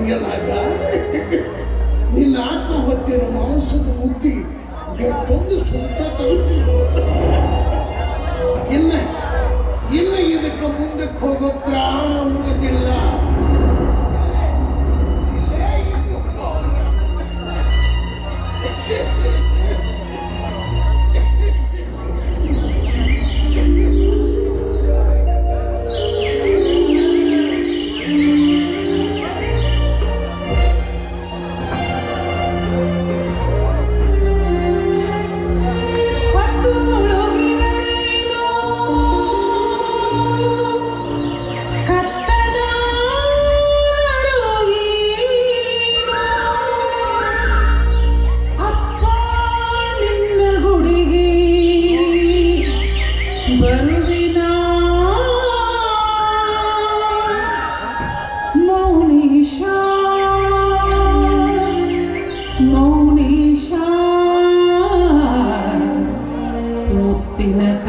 ಇದೆಯಲ್ಲಾಗ ನಿನ್ನ ಆತ್ಮ ಹೊತ್ತಿರೋ ಮಾಂಸದ ಮುದ್ದಿ ಎಷ್ಟೊಂದು ಸ್ವಂತ ತಲುಪಿಲ್ಲ ಇನ್ನ ಇನ್ನ ಇದಕ್ಕೆ ಮುಂದಕ್ಕೆ ಹೋಗೋತ್ರ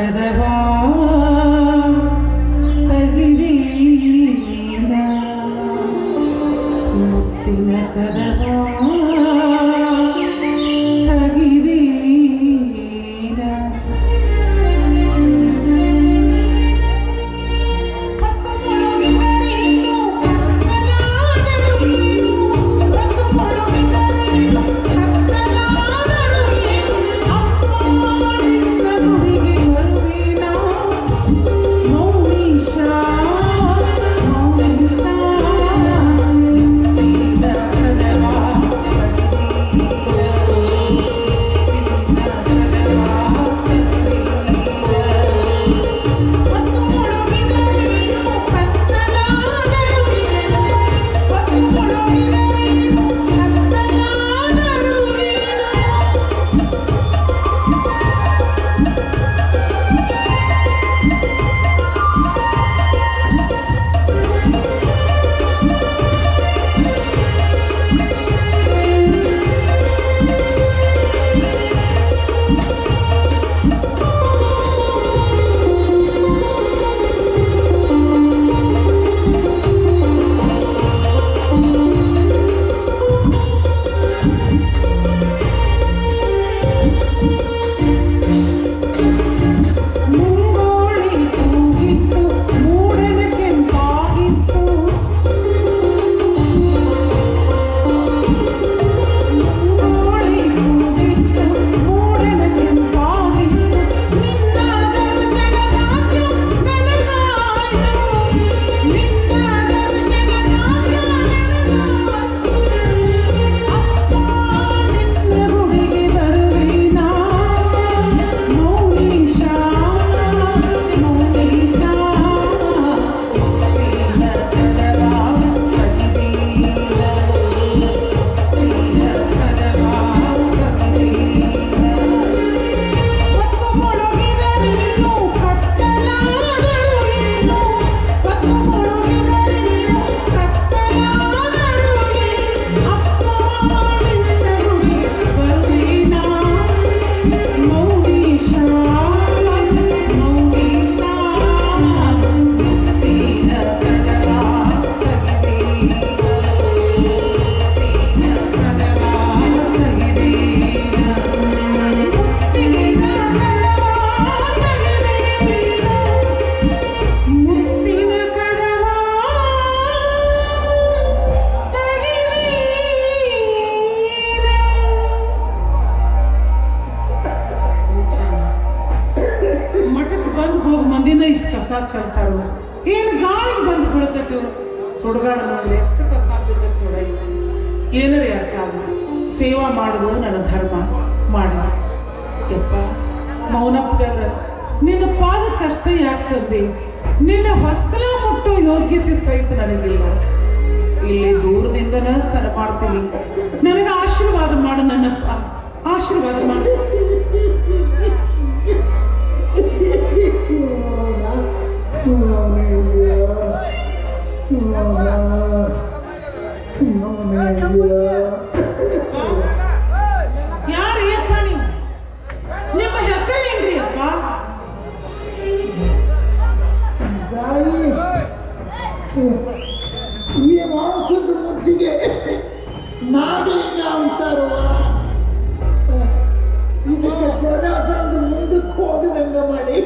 पैदा ಕಸ ಚೆಲ್ತಾರೋ ಏನು ಗಾಳಿಗೆ ಬಂದು ಬೀಳ್ತೈತಿ ಸುಡುಗಾಡ ನೋಡಿ ಎಷ್ಟು ಕಸ ಬಿದ್ದೈತಿ ನೋಡ ಏನರೇ ಅರ್ಥ ಸೇವಾ ಮಾಡೋದು ನನ್ನ ಧರ್ಮ. ಮಾಡ. ಯಪ್ಪ ಮೌನಪ್ಪದೇವ್ರ ನಿನ್ನ ಪಾದ ಕಷ್ಟ ಯಾಕೆ ನಿನ್ನ ಹೊಸ್ತಲ ಮುಟ್ಟೋ ಯೋಗ್ಯತೆ ಸಹಿತ ನನಗಿಲ್ಲ. ಇಲ್ಲಿ ದೂರದಿಂದನ ಸ್ನಾನ ಮಾಡ್ತೀನಿ. ನನಗೆ ಆಶೀರ್ವಾದ ಮಾಡು ನನ್ನಪ್ಪ. ಆಶೀರ್ವಾದ ಮಾಡು. ಯಾರು ಅಪ್ಪ ನೀವು? ನಿಮ್ಮ ಹೆಸರೇನ್ರಿ ಅಪ್ಪ ಈ ಮಾಂಸದ ಮುದ್ದಿಗೆ ನಾಗಲಿಂಗ ಅಂತಾರೋ ಇದು ಮುಂದಕ್ಕೆ ಹೋಗದಂಗ ಮಾಡಿ